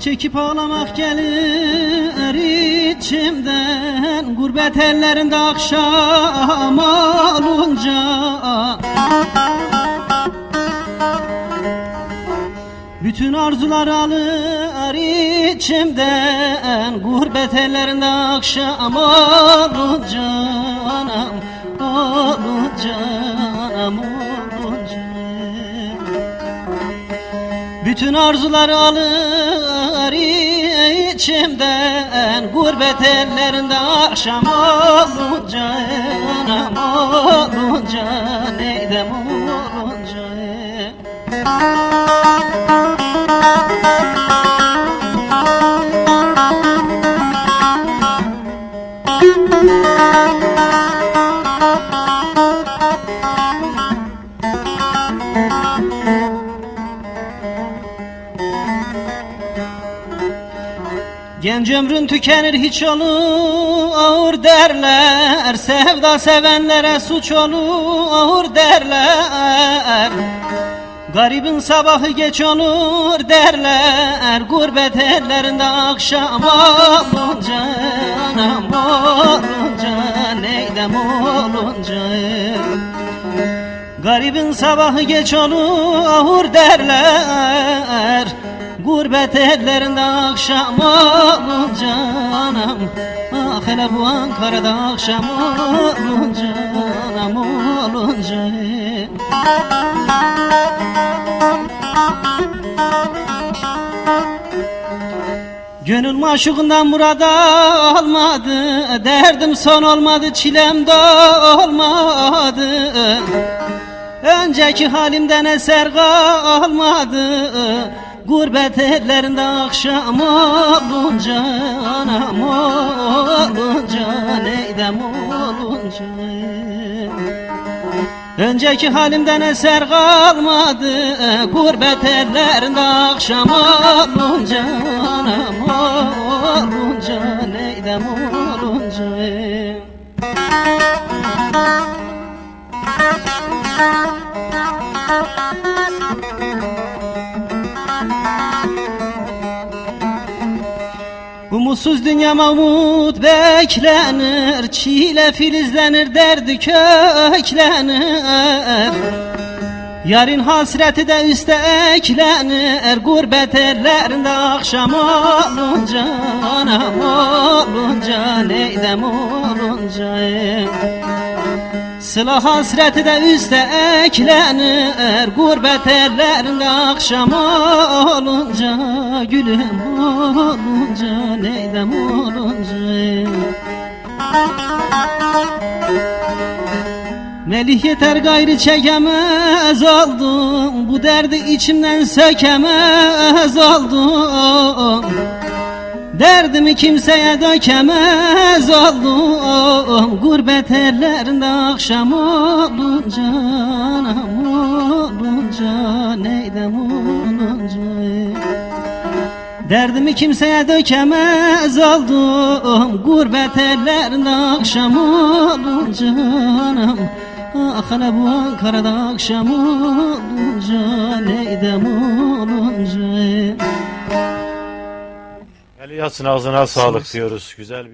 çekip ağlamak gelir içimden. Gurbet ellerinde akşam olunca. Bütün arzular alır içimden. Gurbet ellerinde akşam olunca. Anam olunca bütün arzuları alır içimden Gurbet ellerinde akşam olunca Anam olunca Neydem olunca Genç ömrün tükenir hiç olur ağır derler. Sevda sevenlere suç olur ağır derler. Garibin sabahı geç olur derler. Gurbet ellerinde akşam olunca Anam olunca neydem olunca. Garibin sabahı geç olur ahur derler Gurbet ellerinde akşam olunca anam Ah hele bu Ankara'da akşam olunca anam olunca. Gönül maşukundan murada almadı Derdim son olmadı çilem de olmadı. Önceki halimden eser kalmadı Gurbet ellerinde akşam olunca Anam olunca Neydem olunca. Önceki halimden eser kalmadı Gurbet ellerinde akşam olunca Anam olunca Neydem olunca Umutsuz dünyama umut beklenir Çile filizlenir derdi köklenir. Yarın hasreti de üste eklenir Gurbet ellerinde akşam olunca Anam olunca Neydem olunca Sıla hasreti de üste eklenir Gurbet ellerinde akşam olunca Gülüm olunca Neydem olunca. Melih yeter gayrı çekemez oldum Bu derdi içimden sökemez oldum Derdimi kimseye dökemez oldum. Gurbet ellerinde akşam olunca Anam olunca Neydem olunca. Derdimi kimseye dökemez oldum. Gurbet ellerinde akşam olunca Anam. Ah hele bu Ankara'da akşam olunca Neydem olunca Yatsın ağzına sağlık diyoruz. Güzel bir